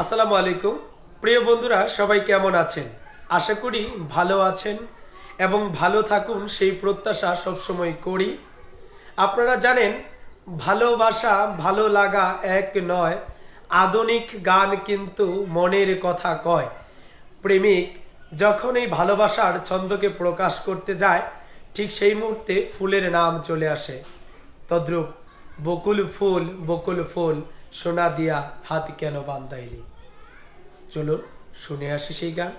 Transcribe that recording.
আসসালামু আলাইকুম। প্রিয় বন্ধুরা, সবাই কেমন আছেন? আশা করি ভালো আছেন এবং ভালো থাকুন, সেই প্রত্যাশা সবসময় করি। আপনারা জানেন, ভালোবাসা ভালো লাগা এক নয়, আধুনিক গান কিন্তু মনের কথা কয়। প্রেমিক যখন এই ভালোবাসার ছন্দকে প্রকাশ করতে যায়, ঠিক সেই মুহূর্তে ফুলের নাম চলে আসে। তদ্রূপ বকুল ফুল বকুল ফুল সোনা দিয়া হাত কেন বান্ধাইলি? চলুন শুনে আসি সেই গান।